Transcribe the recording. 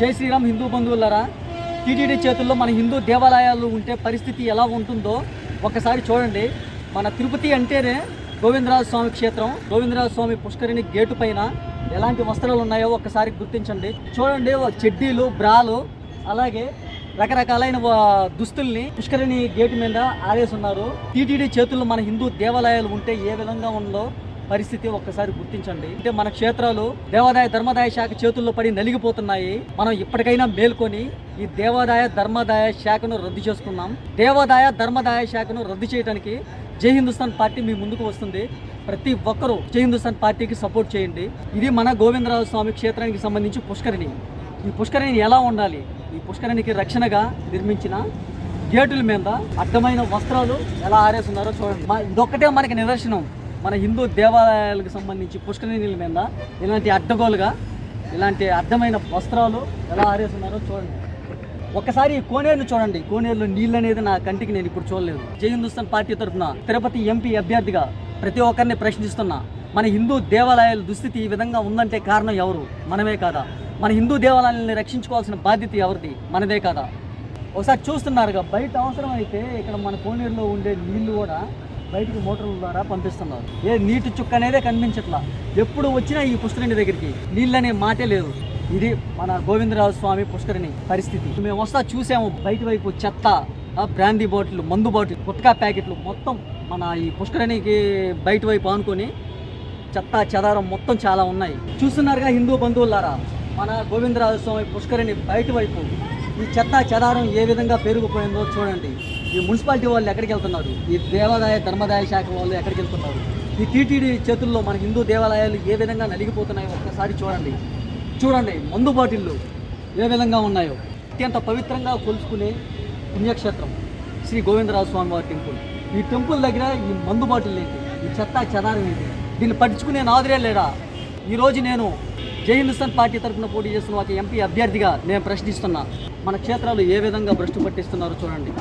జై శ్రీరామ్ హిందూ బంధువులరా టీటీడీ చేతుల్లో మన హిందూ దేవాలయాలు ఉంటే పరిస్థితి ఎలా ఉంటుందో ఒకసారి చూడండి. మన తిరుపతి అంటేనే గోవిందరాజ స్వామి క్షేత్రం. గోవిందరాజ స్వామి పుష్కరిణి గేటు పైన ఎలాంటి వస్త్రాలు ఉన్నాయో ఒకసారి గుర్తించండి. చూడండి చెడ్డీలు బ్రాలు అలాగే రకరకాలైన వా- దుస్తుల్ని పుష్కరిణి గేటు మీద ఆరేసున్నారు. టీటీడీ చేతుల్లో మన హిందూ దేవాలయాలు ఉంటే ఏ విధంగా ఉందో పరిస్థితి ఒక్కసారి గుర్తించండి. అంటే మన క్షేత్రాలు దేవాదాయ ధర్మదాయ శాఖ చేతుల్లో పడి నలిగిపోతున్నాయి. మనం ఇప్పటికైనా మేల్కొని ఈ దేవాదాయ ధర్మదాయ శాఖను రద్దు చేసుకున్నాం దేవాదాయ ధర్మదాయ శాఖను రద్దు చేయడానికి జై హిందుస్థాన్ పార్టీ మీ ముందుకు వస్తుంది. ప్రతి ఒక్కరూ జై హిందుస్థాన్ పార్టీకి సపోర్ట్ చేయండి. ఇది మన గోవిందరాజు స్వామి క్షేత్రానికి సంబంధించి పుష్కరిణి. ఈ పుష్కరిణి ఎలా ఉండాలి? ఈ పుష్కరిణికి రక్షణగా నిర్మించిన గేటుల మీద అడ్డమైన వస్త్రాలు ఎలా ఆరేస్తున్నారో చూడండి. ఇదొక్కటే మనకి నిదర్శనం. మన హిందూ దేవాలయాలకు సంబంధించి పుష్కరిణీల మీద ఇలాంటి అడ్డగోలుగా ఇలాంటి అడ్డమైన వస్త్రాలు ఎలా ఆరేస్తున్నారో చూడండి. ఒక్కసారి ఈ కోనేరును చూడండి. కోనేరులో నీళ్ళు అనేది నా కంటికి నేను ఇప్పుడు చూడలేదు. జై హిందుస్థాన్ పార్టీ తరఫున తిరుపతి ఎంపీ అభ్యర్థిగా ప్రతి ఒక్కరిని ప్రశ్నిస్తున్నా మన హిందూ దేవాలయాల దుస్థితి ఈ విధంగా ఉందంటే కారణం ఎవరు? మనమే కాదా? మన హిందూ దేవాలయాలని రక్షించుకోవాల్సిన బాధ్యత ఎవరిది? మనదే కాదా? ఒకసారి చూస్తున్నారుగా బయట అవసరం అయితే ఇక్కడ మన కోనేరులో ఉండే నీళ్ళు కూడా బయటికి మోటార్ల ద్వారా పంపిస్తున్నారు. ఏ నీటి చుక్క అనేదే కనిపించట్లా. ఎప్పుడు వచ్చినా ఈ పుష్కరిణి దగ్గరికి. నీళ్ళనే మాటే లేదు. ఇది మన గోవిందరాజు స్వామి పుష్కరిణి పరిస్థితి. మేము వస్తా చూసాము. బయట వైపు చెత్త బ్రాందీ బాటిల్ మందు బాటిల్ గుట్కా ప్యాకెట్లు మొత్తం మన ఈ పుష్కరిణికి బయట వైపు ఆనుకొని చెత్త చెదారం మొత్తం చాలా ఉన్నాయి. చూస్తున్నారుగా హిందూ బంధువులారా మన గోవిందరాజు స్వామి పుష్కరిణి బయట వైపు ఈ చెత్త చెదారం ఏ విధంగా పెరిగిపోయిందో చూడండి. ఈ మున్సిపాలిటీ వాళ్ళు ఎక్కడికి వెళ్తున్నారు? ఈ దేవాదాయ ధర్మదాయ శాఖ వాళ్ళు ఎక్కడికి వెళ్తున్నారు? ఈ టీటీడీ చేతుల్లో మన హిందూ దేవాలయాలు ఏ విధంగా నలిగిపోతున్నాయో ఒక్కసారి చూడండి. చూడండి మందు బాటిళ్ళు ఏ విధంగా ఉన్నాయో. అత్యంత పవిత్రంగా కొలుచుకునే పుణ్యక్షేత్రం శ్రీ గోవిందరాజు స్వామి వారి టెంపుల్. ఈ టెంపుల్ దగ్గర ఈ మందు బాటిల్ ఏంటి? ఈ చెత్త చెదారం ఏంటి? దీన్ని పట్టించుకునే నాదురే లేడా? ఈరోజు నేను జై హిందుస్థాన్ పార్టీ తరఫున పోటీ చేస్తున్న ఒక ఎంపీ అభ్యర్థిగా నేను ప్రశ్నిస్తున్నా. మన క్షేత్రాలు ఏ విధంగా భ్రష్టు పట్టిస్తున్నారో చూడండి.